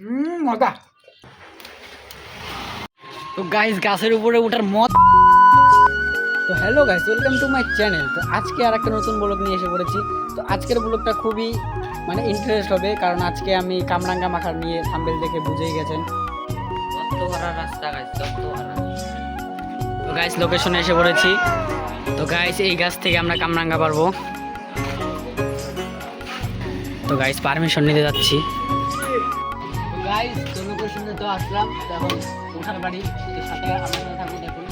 হুম মজা। তো গাইস গাছের উপরে ওঠার মত তো hello guys welcome to my channel তো আজকে আর একটা নতুন ব্লগ নিয়ে এসে পড়েছি। তো আজকের ব্লগটা খুবই মানে ইন্টারেস্ট হবে কারণ আজকে আমি কামরাঙ্গা মাখার নিয়ে থাম্বেল দেখে বুঝেই গেছেন। রাস্তা তো গাইস লোকেশনে এসে পড়েছি। তো গাইস এই গাছ থেকে আমরা কামরাঙ্গা পারব। তো গাইস পারমিশন নিতে যাচ্ছি। গাইস তো আসলাম। এখন বাড়ি? সাথে সাথে থাকুন দেখুন।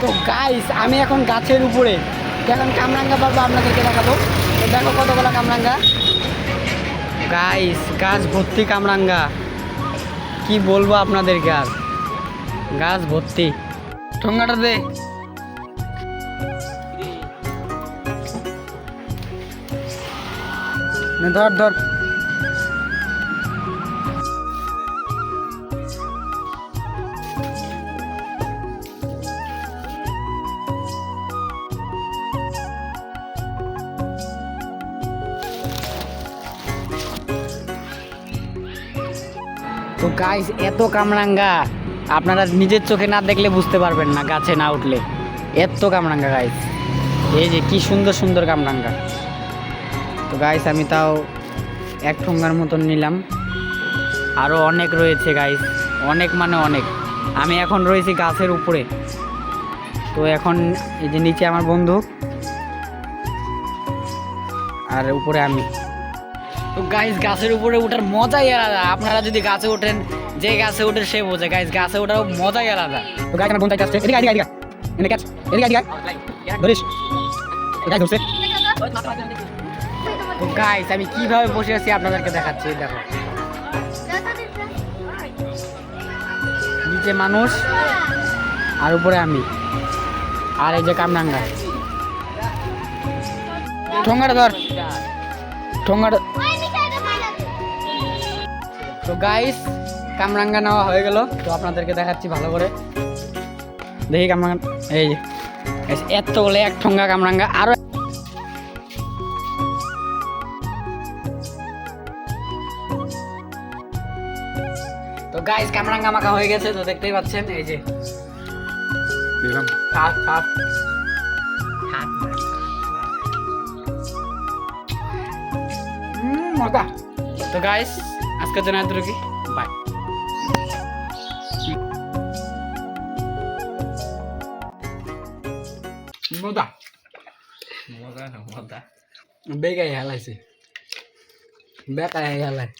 তো গাইস আমি এখন গাছের উপরে। এখন কামরাঙ্গা পাবো আপনাদেরকে দেখাবো। দেখো কতগুলো কামরাঙ্গা। গাইস গাছ ভর্তি কামরাঙ্গা। কি বলব আপনাদেরকে আর? গাছ ভর্তি। ঠোঙ্গাটা দে। নে ধর ধর। তো গাইস এত কামরাঙ্গা। আপনারা নিজের চোখে না দেখলে বুঝতে পারবেন না, গাছে না উঠলে। এত কামরাঙ্গা গাইস এই যে কি সুন্দর সুন্দর কামরাঙ্গা। তো গাইস আমি তাও এক ঠোঙ্গার মতন নিলাম। আরও অনেক রয়েছে গাইস অনেক মানে অনেক। আমি এখন রয়েছি গাছের উপরে। তো এখন এই যে নিচে আমার বন্ধু। আর উপরে আমি। তো গাইস গাছের উপরে ওঠার মজাই আলাদা। আপনারা যদি গাছে ওঠেন যে গাছে ওঠে সে বোঝে। গাইস গাছে ওঠার মজাই আলাদা। তো গাইস আমার বোন চাইতে আসছে। এদিকে এদিকে এদিকে এদিকে ক্যাচ এদিকে এদিকে ধরিস। গাইস ধরছে। তো গাইস আমি কীভাবে বসে আছি আপনাদেরকে দেখাচ্ছি দেখো। নিচে মানুষ আর উপরে আমি। আর এই যে কামরাঙ্গা। ঠোঙ্গাটা ধর। ঠোঙ্গাটা তো গাইস কামরাঙ্গা নেওয়া হয়ে গেল। তো আপনাদেরকে দেখাচ্ছি ভালো করে। দেখি কামরাঙ্গা এই যে। Guys, এতগুলো এক ঠোঙ্গা কামরাঙ্গা। আরও তো গাইস কামরাঙ্গা মাখা হয়ে গেছে তো দেখতেই পাচ্ছেন এই যে। থাক। উম, মজা তো গাইস আজকের জন্য এতটুকু বাই মজা মজা না মজা বেগাই হেলাইছে বেকায় হেলায়